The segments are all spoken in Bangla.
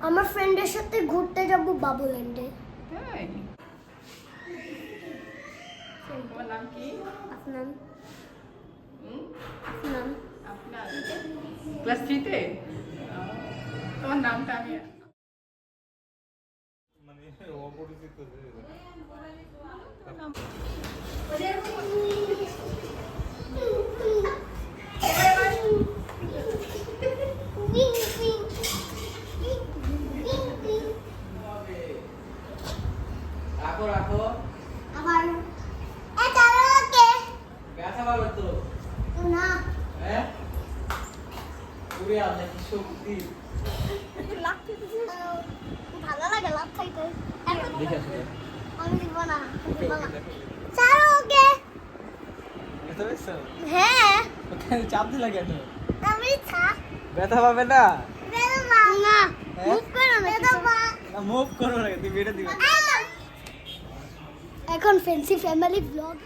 আমার ফ্রেন্ডের সাথে ঘুরতে যাব বাবুল্যান্ডে হ্যাঁ তোমার নাম কি? আপনার আপনার আপনার ক্লাস থ্রিতে? তোমার নামটা আমি মানে অপরিচিত রাখো রাখো। আবার এটা ওকে। ব্যথা পাবে তো না। হ্যাঁ উড়ে আল্লাহ কি শক্তি ভালো লাগে লাভ খাইতে। এখন দেখে আসো। আমি দিব না দিব না। ছাড়ো ওকে। হ্যাঁ। ওখানে চাপ দিলা কেন? আমি ছা ব্যথা পাবে না? না? মুভ করো না মুভ করো না তুমি এটা দিবে। এখন ফ্যান্সি ফ্যামিলি ব্লগ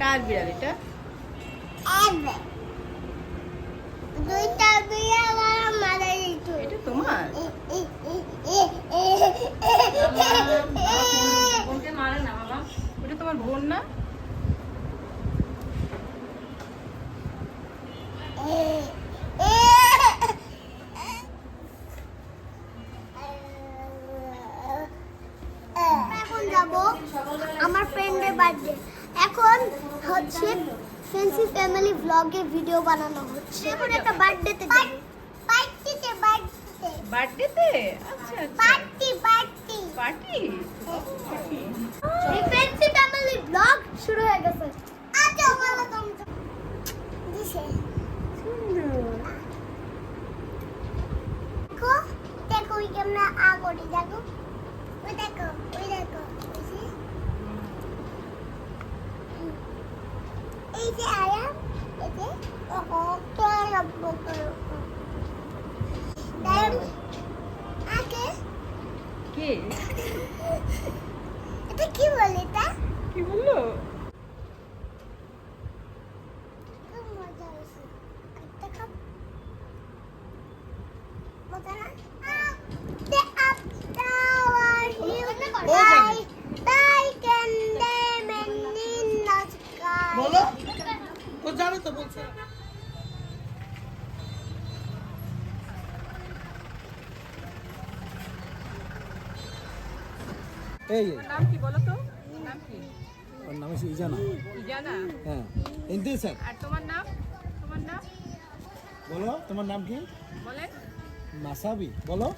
কার বিড়াল এটা? এবে দুইটা fancy family ব্লগে ভিডিও বানানো হচ্ছে। এখন একটা বার্থডেতে পার্টিতে পার্টিতে বার্থডেতে আচ্ছা পার্টি পার্টি পার্টি এই ফ্যান্সি ফ্যামিলি ব্লগ শুরু হয়ে গেছে। আচ্ছা বলো তুমি দিছে। দেখো দেখো ওই কেমন আ করি দেখো। ওই দেখো ওই দেখো ওই যে। এই যে আয়া এই যে কে? জানো তো বলছে। এই নাম কি বলো তো? নাম কি? ওর নাম হচ্ছে ইজানা। ইজানা? হ্যাঁ স্যার। আর তোমার নাম? তোমার নাম? বলো তোমার নাম কি? বলে মাসাবি। বলো।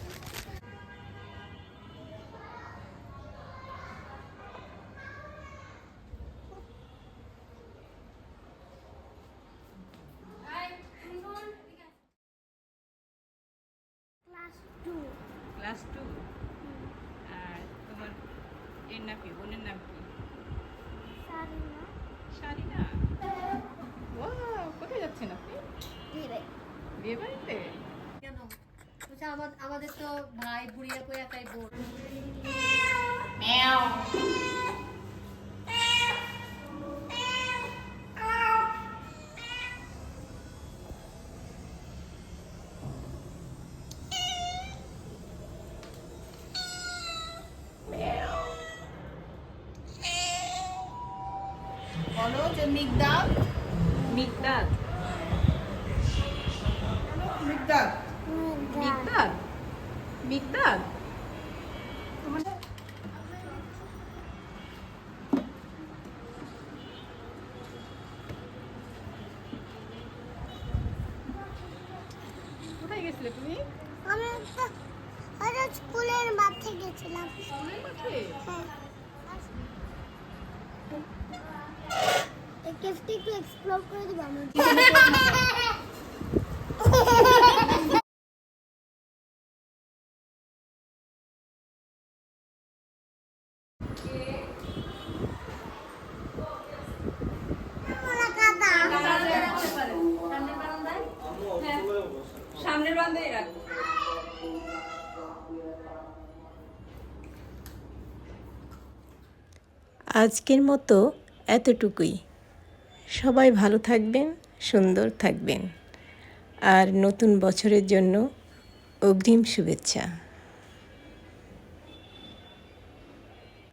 এর নাম কি বোনের নাম কি শারিনা ও কোথায় যাচ্ছেন আপনি? বিয়ে বাড়িতে? আমাদের তো ভাই বুড়িয়া কই একাই বোন বলো যে মিগদাল মিগদাল মিগদাল মিগদাল মিগদাল কোথায় গেছিলে তুমি? আমি স্কুলের মাঠে গেছিলাম। স্কুলের মাঠে? হ্যাঁ। এই একটু এক্সপ্লোর করে দিবা আমার সামনের বান্ধাই রাখব আজকের মতো এতটুকুই। সবাই ভালো থাকবেন সুন্দর থাকবেন। আর নতুন বছরের জন্য অগ্রিম শুভেচ্ছা।